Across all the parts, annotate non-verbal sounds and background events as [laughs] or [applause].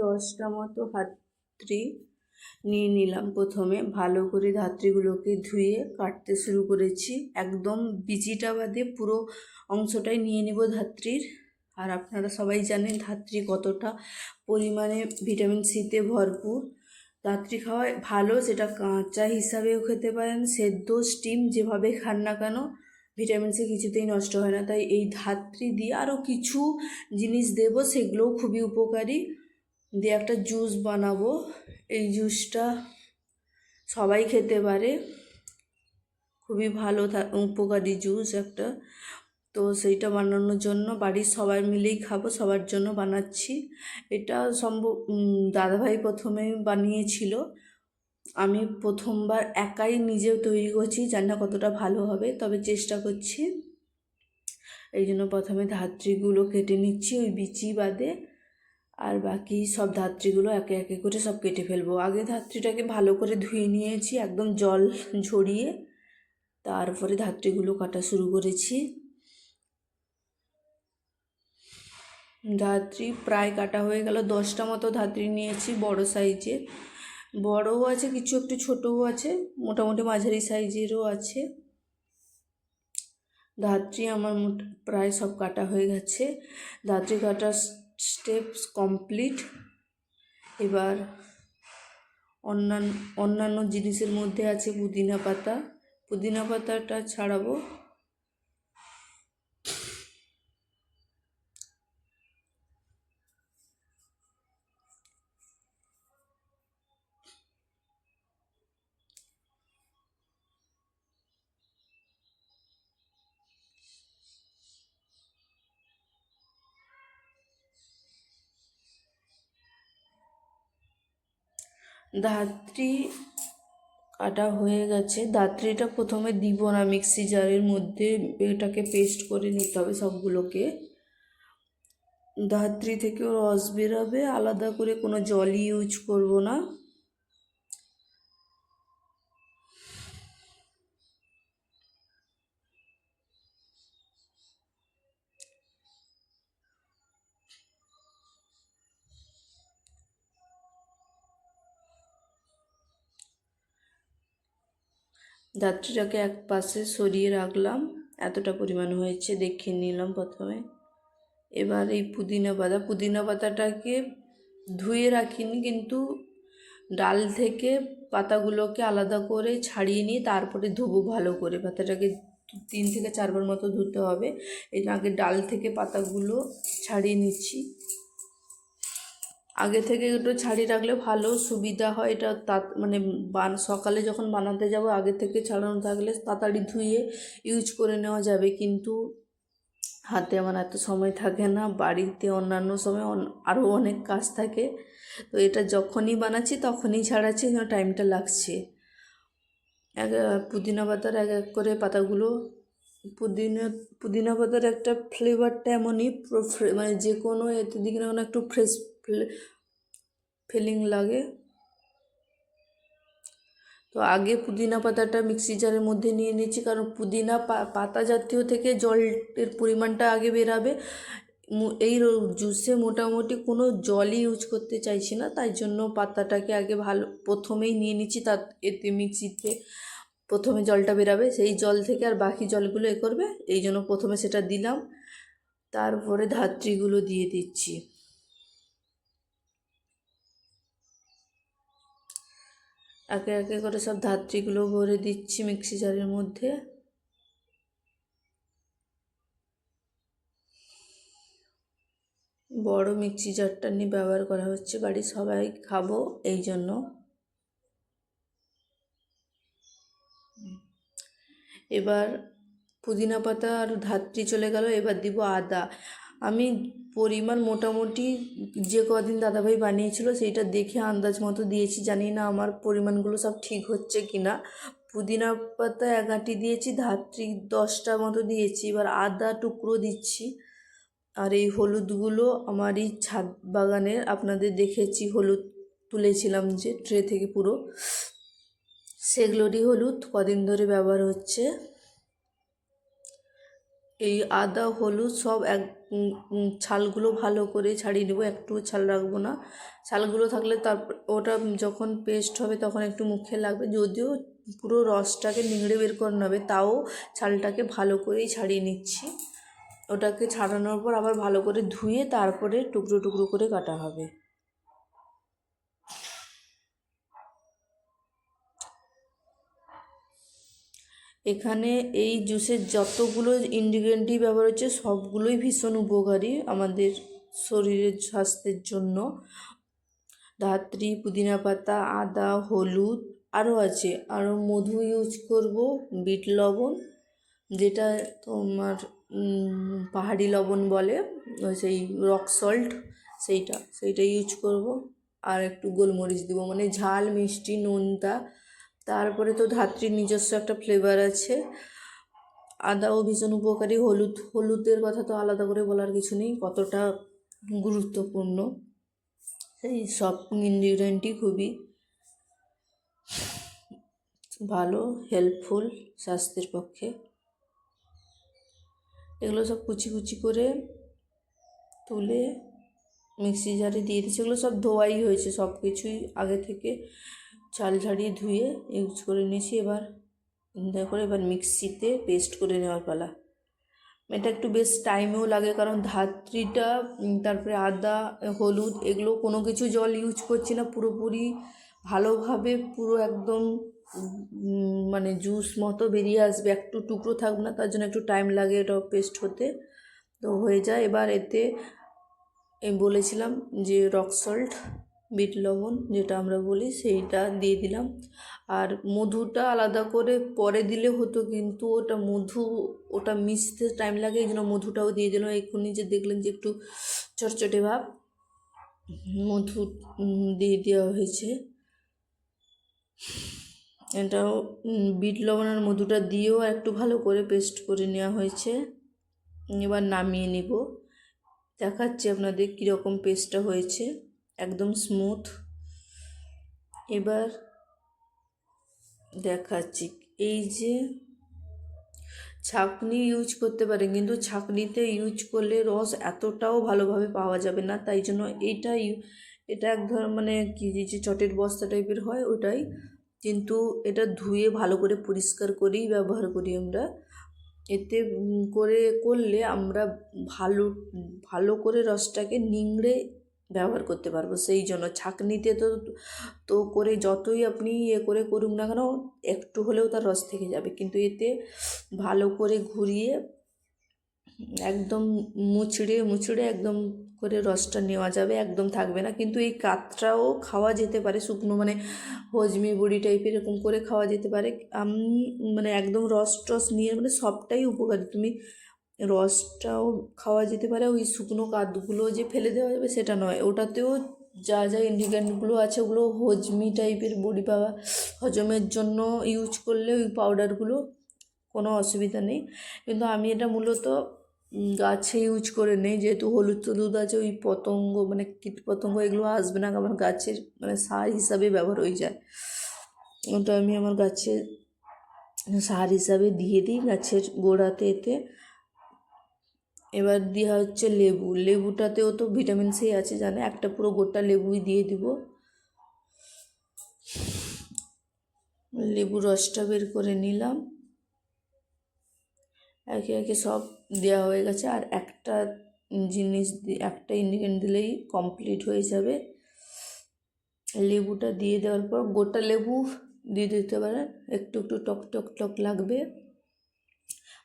দশটা মতো হাতড়ি নিয়ে নিলাম প্রথমে। ভালো করে ধাত্রীগুলোকে ধুয়ে কাটতে শুরু করেছি। একদম বিচিটা বাদে পুরো অংশটাই নিয়ে নিব ধাত্রীর আর আপনারা সবাই জানেন ধাত্রী কতটা পরিমাণে ভিটামিন সিতে ভরপুর। ধাত্রী খাওয়া ভালো সেটা কাঁচা হিসাবেও খেতে পারেন, সেদ্ধ, স্টিম যেভাবে খান না কেন ভিটামিন সি কিছুতেই নষ্ট হয় না। তাই এই ধাত্রি দিয়ে আরও কিছু জিনিস দেব, সেগুলোও খুবই উপকারী। দিয়ে একটা জুস বানাবো। এই জুসটা সবাই খেতে পারে। খুবই ভালো উপকারী জুস একটা। তো সেইটা বানানোর জন্য বাড়ির সবাই মিলেই খাব, সবার জন্য বানাচ্ছি। এটা সম্ভব দাদাভাই প্রথমে বানিয়েছিল। আমি প্রথমবার একাই নিজেও তৈরি করছি, জানি না কতটা ভালো হবে, তবে চেষ্টা করছি। এই জন্য প্রথমে ধাত্রীগুলো কেটে নিচ্ছি, ওই বিচি বাদে। আর বাকি সব ধাত্রীগুলো একে একে করে সব কেটে ফেলব। আগে ধাত্রীটাকে ভালো করে ধুয়ে নিয়েছি, একদম জল ঝরিয়ে। তারপরে ধাত্রীগুলো কাটা শুরু করেছি। ধাত্রী প্রায় কাটা হয়ে গেল, দশটা মতো ধাত্রী নিয়েছি বড় সাইজের। বড়ও আছে, কিছু একটু ছোটও আছে, মোটামুটি মাঝারি সাইজেরও আছে। ধাত্রী আমার প্রায় সব কাটা হয়ে গেছে। ধাত্রী কাটার স্টেপস কমপ্লিট এবার অন্যান্য অন্যান্য জিনিসের মধ্যে আছে পুদিনা পাতা। পুদিনা পাতাটা ছাড়াবো। ধাত্রী কাটা হয়ে গেছে। ধাত্রিটা প্রথমে দিব না মিক্সি জারের মধ্যে, এটাকে পেস্ট করে নিতে হবে সবগুলোকে। ধাত্রি থেকেও রস বেরোবে, আলাদা করে কোনো জলই ইউজ করব না। দাত্রীটাকে এক পাশে সরিয়ে রাখলাম। এতটা পরিমাণ হয়েছে, দেখিয়ে নিলাম প্রথমে। এবার এই পুদিনা পাতা, পুদিনা পাতাটাকে ধুয়ে রাখিনি, কিন্তু ডাল থেকে পাতাগুলোকে আলাদা করে ছাড়িয়ে নিয়ে তারপরে ধুবো ভালো করে। পাতাটাকে তিন থেকে চারবার মতো ধুতে হবে। এই আগে ডাল থেকে পাতাগুলো ছাড়িয়ে নিচ্ছি। আগে থেকে একটু ছাড়িয়ে রাখলে ভালো, সুবিধা হয়। এটা তা মানে বান, সকালে যখন বানাতে যাব, আগে থেকে ছাড়ানো থাকলে তাড়াতাড়ি ধুয়ে ইউজ করে নেওয়া যাবে। কিন্তু হাতে আমার এত সময় থাকে না, বাড়িতে অন্যান্য সময় আরও অনেক কাজ থাকে। তো এটা যখনই বানাচ্ছি, তখনই ছাড়াচ্ছি টাইমটা লাগছে। এক, পুদিনা পাতার এক এক করে পাতাগুলো, পুদিনা পুদিনা পাতার একটা ফ্লেভারটা এমনই মানে যে কোনো এতে দিকে না একটু ফ্রেশ ফিলিং লাগে। তো আগে পুদিনা পাতাটা মিক্সি জারের মধ্যে নিয়ে নিচ্ছি কারণ পুদিনা পাতা জাতীয় থেকে জলের পরিমাণটা আগে বেরাবে। এই জুসে মোটামুটি কোনো জলই ইউজ করতে চাইছি না, তাই জন্য পাতাটাকে আগে ভালো, প্রথমেই নিয়ে নিচ্ছি তার, এতে মিক্সিতে প্রথমে জলটা বেরাবে। সেই জল থেকে আর বাকি জলগুলো এ করবে, এই জন্য প্রথমে সেটা দিলাম। তারপরে ধাত্রীগুলো দিয়ে দিচ্ছি। একে একে করে সব ধাত্রীগুলো ভরে দিচ্ছি মিক্সি জারের মধ্যে। বড় মিক্সি জারটা নিয়ে ব্যবহার করা হচ্ছে বাড়ির সবাই খাব এই জন্য। এবার পুদিনা পাতা আর ধাত্রী চলে গেল, এবার দিব আদা। আমি পরিমাণ মোটামুটি যে কদিন দাদাভাই বানিয়েছিল সেইটা দেখে আন্দাজ মতো দিয়েছি। জানি না আমার পরিমাণগুলো সব ঠিক হচ্ছে কি না পুদিনা পাতা এক আঁটি দিয়েছি, ধাত্রি দশটা মতো দিয়েছি। এবার আদা টুকরো দিচ্ছি। আর এই হলুদগুলো আমার এই ছাদ বাগানের, আপনাদের দেখেছি হলুদ তুলেছিলাম যে ট্রে থেকে পুরো। সেগুলোরই হলুদ কদিন ধরে ব্যবহার হচ্ছে। এই আদা, হলুদ সব এক ছালগুলো ভালো করে ছাড়িয়ে নেব একটু ছাল রাখব না। ছালগুলো থাকলে তারপর ওটা যখন পেস্ট হবে তখন একটু মুখে লাগবে, যদিও পুরো রসটাকে নিংড়ে বের করানো হবে তাও ছালটাকে ভালো করেই ছাড়িয়ে নিচ্ছি। ওটাকে ছাড়ানোর পর আবার ভালো করে ধুয়ে তারপরে টুকরো টুকরো করে কাটা হবে। এখানে এই জুসের যতগুলো ইনগ্রিডিয়েন্টই ব্যবহার হচ্ছে, সবগুলোই ভীষণ উপকারী আমাদের শরীরের স্বাস্থ্যের জন্য। ধাত্রী, পুদিনা পাতা, আদা, হলুদ আরও আছে। আরও মধু ইউজ করব, বিট লবণ, যেটা তোমার পাহাড়ি লবণ বলে সেই রক সল্ট সেইটা সেইটা ইউজ করব। আর একটু গোলমরিচ দিব মানে ঝাল, মিষ্টি, নোনতা তারপরে তো ধাত্রীর নিজস্ব একটা ফ্লেভার আছে। আদাও ভীষণ উপকারী। হলুদ, হলুদের কথা তো আলাদা করে বলার কিছু নেই, কতটা গুরুত্বপূর্ণ। সেই সব ইনগ্রিডিয়েন্টই খুবই ভালো হেল্পফুল স্বাস্থ্যের পক্ষে। এগুলো সব কুচি কুচি করে তুলে মিক্সি জারে দিয়ে দিচ্ছি। এগুলো সব ধোয়াই হয়েছে সব কিছুই আগে থেকে। চাল ঝাড়িয়ে ধুয়ে ইউজ করে নিয়েছি এবার। করে এবার মিক্সিতে পেস্ট করে নেওয়ার পালা। এটা একটু বেশ টাইমেও লাগে কারণ ধাত্রিটা তারপরে আদা, হলুদ এগুলো কোনো কিছু জল ইউজ করছি না। পুরোপুরি ভালোভাবে পুরো একদম মানে জুস মতো বেরিয়ে আসবে। একটু টুকরো থাকবে না, তার জন্য একটু টাইম লাগে এটা পেস্ট হতে। তো হয়ে যায়। এবার এতে বলেছিলাম যে রক সল্ট বিট লবণ যেটা আমরা বলি সেইটা দিয়ে দিলাম। আর মধুটা আলাদা করে পরে দিলে হতো কিন্তু ওটা মধু, ওটা মিশতে টাইম লাগে, এই জন্য মধুটাও দিয়ে দিলাম। এক্ষুনি যে দেখলেন যে একটু চটচটে ভাব মধু দিয়ে দেওয়া হয়েছে। এটাও বিট লবণ আর মধুটা দিয়েও একটু ভালো করে পেস্ট করে নেওয়া হয়েছে। এবার নামিয়ে নিব। দেখাচ্ছি আপনাদের কীরকম পেস্টটা হয়েছে। একদম স্মুথ এবার দেখাচ্ছি, এই যে ছাঁকনি ইউজ করতে পারেন, কিন্তু ছাঁকনিতে ইউজ করলে রস এতটাও ভালোভাবে পাওয়া যাবে না, তাই জন্য এইটা এটা এক ধর মানে কি যে চটের বস্তা টাইপের হয় ওটাই, কিন্তু এটা ধুয়ে ভালো করে পরিষ্কার করেই ব্যবহার করি আমরা। এতে করে, করলে আমরা ভালো ভালো করে রসটাকে নিংড়ে ব্যবহার করতে পারব। সেই জন্য ছাঁকনিতে তো তো করে যতই আপনি ইয়ে করে করুন না কেন, একটু হলেও তার রস থেকে যাবে। কিন্তু এতে ভালো করে ঘুরিয়ে একদম মুচড়ে মুচড়ে একদম করে রসটা নেওয়া যাবে, একদম থাকবে না। কিন্তু এই কাতটাও খাওয়া যেতে পারে, শুকনো মানে হজমি বড়ি টাইপের এরকম করে খাওয়া যেতে পারে। আমি মানে একদম রস টস নিয়ে মানে সবটাই উপকারী। তুমি রসটাও খাওয়া যেতে পারে, ওই শুকনো কাতগুলো যে ফেলে দেওয়া যাবে সেটা নয়। ওটাতেও যা যা ইনগ্রিডিয়েন্টগুলো আছে, ওগুলো হজমি টাইপের বড়ি পাওয়া, হজমের জন্য ইউজ করলে ওই পাউডারগুলো কোনো অসুবিধা নেই। কিন্তু আমি এটা মূলত গাছে ইউজ করে নেই। যেহেতু হলুদ টলুদ আছে, ওই পতঙ্গ মানে কীট পতঙ্গ এগুলো আসবে না, আমার গাছের মানে সার হিসাবে ব্যবহার হয়ে যায়। ওটা আমি আমার গাছের সার হিসাবে দিয়ে দিই গাছের গোড়াতে এতে। এবার দেওয়া হচ্ছে লেবু। লেবুটাতেও তো ভিটামিন সি আছে, জানে? একটা পুরো গোটা লেবুই দিয়ে দিব। লেবু রসটা বের করে নিলাম। একে একে সব দেওয়া হয়ে গেছে। আর একটা জিনিস একটা ইনগ্রিডিয়েন্ট দিলেই কমপ্লিট হয়ে যাবে। লেবুটা দিয়ে দেওয়ার পর গোটা লেবু দিয়ে দিতে পারেন। একটু একটু টক টক টক লাগবে।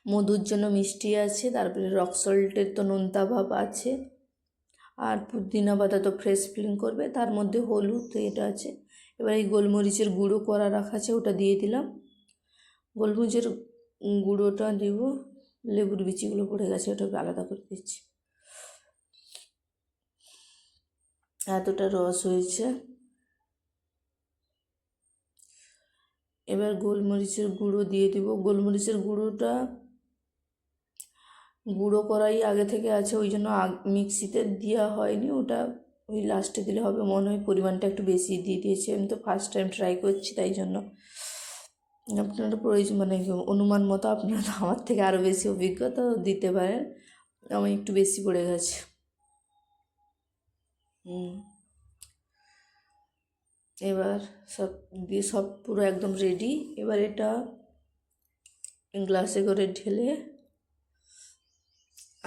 মধুর জন্য মিষ্টি আছে, তারপরে রক সল্টের তো নোনতা ভাব আছে। আর পুদিনা পাতা তো ফ্রেশ ফিলিং করবে, তার মধ্যে হলুদ এটা আছে। এবার এই গোলমরিচের গুঁড়ো করা রাখা আছে, ওটা দিয়ে দিলাম। গোলমরিচের গুঁড়োটা দিব, লেবুর বিচিগুলো পড়ে গেছে, ওটাকে আলাদা করে দিচ্ছি। এতটা রস হয়েছে। এবার গোলমরিচের গুঁড়ো দিয়ে দিব। গোলমরিচের গুঁড়োটা গুঁড়ো করাই আগে থেকে আছে, ওই জন্য মিক্সিতে দেওয়া হয়নি, ওটা ওই লাস্টে দিলে হবে, মনে হয় পরিমাণটা একটু বেশি দিয়ে দিয়েছি, আমি তো ফার্স্ট টাইম ট্রাই করছি, তাই জন্য। আপনারা প্রয়োজন মানে অনুমান মতো আপনারা, আমার থেকে আরও বেশি অভিজ্ঞতা দিতে পারেন আমার একটু বেশি পড়ে গেছে। এবার সব, দিয়ে সব পুরো একদম রেডি এবার এটা গ্লাসে করে ঢেলে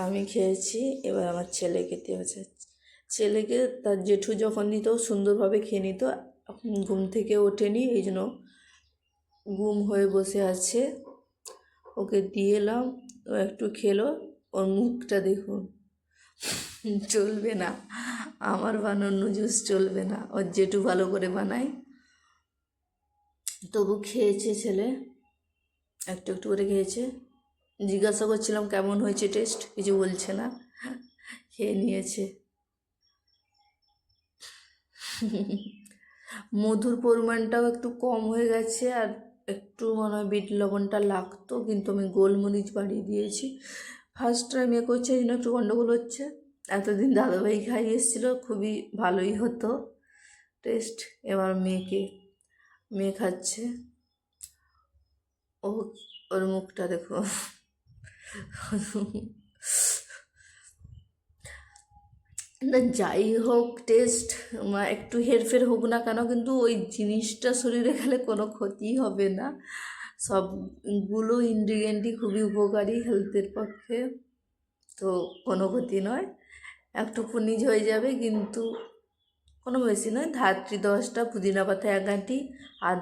আমি খেয়েছি, এবার আমার ছেলেকে দেওয়া যাচ্ছে ছেলেকে তার জেঠু যখন দিত সুন্দরভাবে খেয়ে নিত, এখন ঘুম থেকে ওঠেনি, এই জন্য ঘুম হয়ে বসে আছে। ওকে দিয়ে এলাম, ও একটু খেলো, ওর মুখটা দেখুন। চলবে না, আমার বানানো জুস চলবে না, ওর জেঠু ভালো করে বানায়। তবু খেয়েছে ছেলে, একটু একটু করে খেয়েছে। জিজ্ঞাসা করছিলাম, কেমন হয়েছে টেস্ট কিছু বলছে না। খেয়ে নিয়েছে। মধুর পরিমাণটাও একটু কম হয়ে গেছে আর একটু মনে হয় বিট লবণটা লাগতো, কিন্তু আমি গোলমরিচ বাড়িয়ে দিয়েছি। ফার্স্ট টাইম এ করছে, এই জন্য একটু গন্ডগোল হচ্ছে। এতদিন দাদাভাই খাইয়ে এসেছিল, খুবই ভালোই হতো। টেস্ট এবার মেয়েকে, মেয়ে খাচ্ছে। ও, ওর মুখটা দেখো। [laughs] না, যাই হোক টেস্ট একটু হেরফের হোক না কেন, কিন্তু ওই জিনিসটা শরীরে খেলে কোনো ক্ষতি হবে না। সবগুলো ইনগ্রিডিয়েন্টই খুবই উপকারী হেলথের পক্ষে, তো কোনো ক্ষতি নয়। একটু খনিজ হয়ে যাবে, কিন্তু কোনো বেশি নয়। ধাত্রী দশটা, পুদিনা পাতা এক আঁটি, আদা